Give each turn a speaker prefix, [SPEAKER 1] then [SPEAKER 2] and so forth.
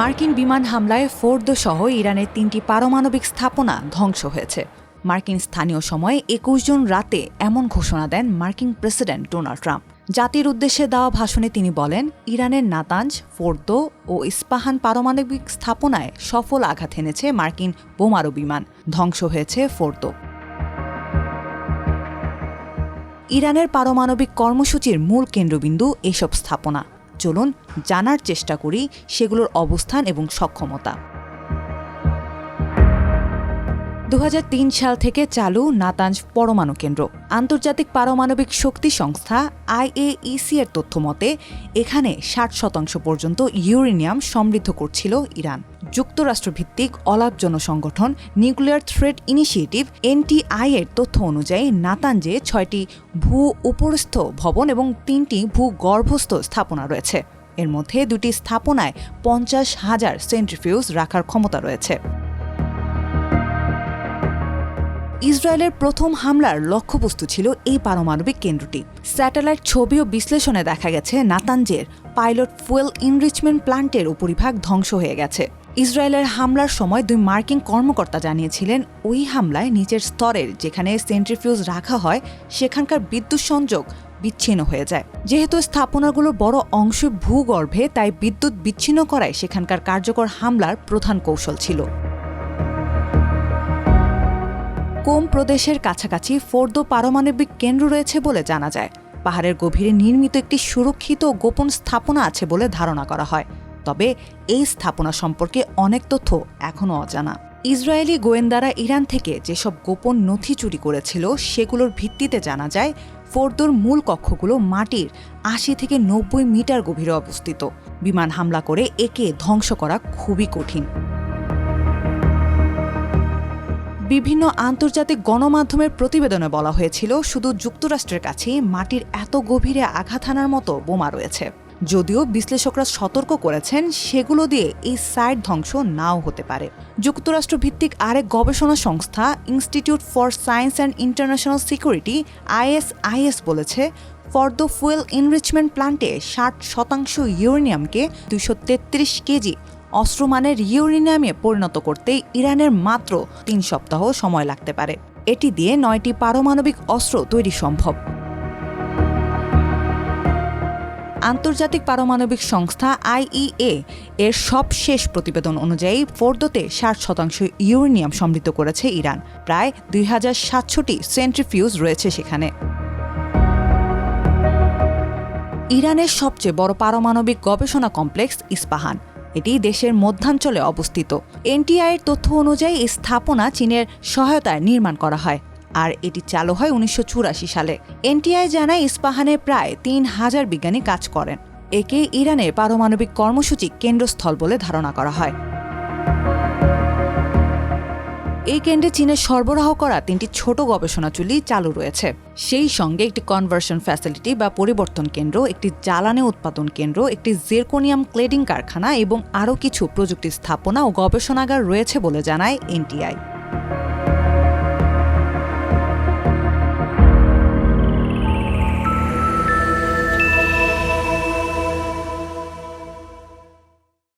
[SPEAKER 1] মার্কিন বিমান হামলায় ফোর্দ সহ ইরানের তিনটি পারমাণবিক স্থাপনা ধ্বংস হয়েছে। মার্কিন স্থানীয় সময়ে একুশ জন রাতে এমন ঘোষণা দেন মার্কিন প্রেসিডেন্ট ডোনাল্ড ট্রাম্প। জাতির উদ্দেশ্যে দেওয়া ভাষণে তিনি বলেন, ইরানের নাতাঞ্জ, ফোর্দো ও ইস্পাহান পারমাণবিক স্থাপনায় সফল আঘাত এনেছে মার্কিন বোমারু বিমান। ধ্বংস হয়েছে ফোর্দো। ইরানের পারমাণবিক কর্মসূচির মূল কেন্দ্রবিন্দু এসব স্থাপনা। চলুন জানার চেষ্টা করি সেগুলোর অবস্থান এবং সক্ষমতা। দু হাজার তিন সাল থেকে চালু নাতাঞ্জ পরমাণু কেন্দ্র। আন্তর্জাতিক পারমাণবিক শক্তি সংস্থা আইএইসি এর তথ্য মতে, এখানে ষাট শতাংশ পর্যন্ত ইউরেনিয়াম সমৃদ্ধ করছিল ইরান। যুক্তরাষ্ট্রভিত্তিক অলাভ জনসংগঠন নিউক্লিয়ার থ্রেড ইনিশিয়েটিভ এনটিআই এর তথ্য অনুযায়ী, নাতাঞ্জে ছয়টি ভূ উপরস্থ ভবন এবং তিনটি ভূগর্ভস্থ স্থাপনা রয়েছে। এর মধ্যে দুটি স্থাপনায় পঞ্চাশ হাজার সেন্ট্রিফিউজ রাখার ক্ষমতা রয়েছে। ইসরায়েলের প্রথম হামলার লক্ষ্যবস্তু ছিল এই পারমাণবিক কেন্দ্রটি। স্যাটেলাইট ছবি ও বিশ্লেষণে দেখা গেছে, নাতানজের পাইলট ফুয়েল ইনরিচমেন্ট প্লান্টের উপরিভাগ ধ্বংস হয়ে গেছে। ইসরায়েলের হামলার সময় দুই মার্কিন কর্মকর্তা জানিয়েছিলেন, ওই হামলায় নিচের স্তরের যেখানে সেন্ট্রিফিউজ রাখা হয়, সেখানকার বিদ্যুৎ সংযোগ বিচ্ছিন্ন হয়ে যায়। যেহেতু স্থাপনাগুলোর বড় অংশ ভূগর্ভে, তাই বিদ্যুৎ বিচ্ছিন্ন করায় সেখানকার কার্যকর হামলার প্রধান কৌশল ছিল। কোম প্রদেশের কাছাকাছি ফোর্দো পারমাণবিক কেন্দ্র রয়েছে বলে জানা যায়। পাহাড়ের গভীরে নির্মিত একটি সুরক্ষিত গোপন স্থাপনা আছে বলে ধারণা করা হয়। তবে এই স্থাপনা সম্পর্কে অনেক তথ্য এখনও অজানা। ইসরায়েলি গোয়েন্দারা ইরান থেকে যেসব গোপন নথি চুরি করেছিল, সেগুলোর ভিত্তিতে জানা যায়, ফোর্দোর মূল কক্ষগুলো মাটির আশি থেকে নব্বই মিটার গভীরে অবস্থিত। বিমান হামলা করে একে ধ্বংস করা খুবই কঠিন। বিভিন্ন আন্তর্জাতিক গণমাধ্যমের প্রতিবেদনে বলা হয়েছিল, শুধু যুক্তরাষ্ট্রের কাছেই মাটির এত গভীরে আঘাত হানার মতো বোমা রয়েছে। যদিও বিশ্লেষকরা সতর্ক করেছেন, সেগুলো দিয়ে এই সাইট ধ্বংস নাও হতে পারে। যুক্তরাষ্ট্র ভিত্তিক আরেক গবেষণা সংস্থা, institute for science and international security, ISIS বলেছে, ফর দ্য ফুয়েল এনরিচমেন্ট প্লান্টে ষাট শতাংশ ইউরেনিয়ামকে দুইশো তেত্রিশ কেজি অস্ত্রমানের ইউরেনিয়ামে পরিণত করতে ইরানের মাত্র তিন সপ্তাহ সময় লাগতে পারে। এটি দিয়ে নয়টি পারমাণবিক অস্ত্র তৈরি সম্ভব। আন্তর্জাতিক পারমাণবিক সংস্থা আইইএ এর সবশেষ প্রতিবেদন অনুযায়ী ফোর্দোতে ষাট শতাংশ ইউরেনিয়াম সমৃদ্ধ করেছে ইরান। প্রায় দুই হাজার সাতশোটি সেন্ট্রিফিউজ রয়েছে সেখানে। ইরানের সবচেয়ে বড় পারমাণবিক গবেষণা কমপ্লেক্স ইস্পাহান। এটি দেশের মধ্যাঞ্চলে অবস্থিত। এনটিআইয়ের তথ্য অনুযায়ী এই স্থাপনা চীনের সহায়তায় নির্মাণ করা হয়, আর এটি চালু হয় উনিশশো চুরাশি সালে। এনটিআই জানায় ইস্পাহানে প্রায় তিন হাজার বিজ্ঞানী কাজ করেন। একে ইরানের পারমাণবিক কর্মসূচি কেন্দ্রস্থল বলে ধারণা করা হয়। এই কেন্দ্রে চীনে সরবরাহ করা তিনটি ছোট গবেষণা চুল্লি চালু রয়েছে। সেই সঙ্গে একটি কনভার্সন ফ্যাসিলিটি বা পরিবর্তন কেন্দ্র, একটি জ্বালানি উৎপাদন কেন্দ্র, একটি জেরকোনিয়াম ক্লেডিং কারখানা এবং আরও কিছু প্রযুক্তি স্থাপনা ও গবেষণাগার রয়েছে বলে জানায় এনটিআই।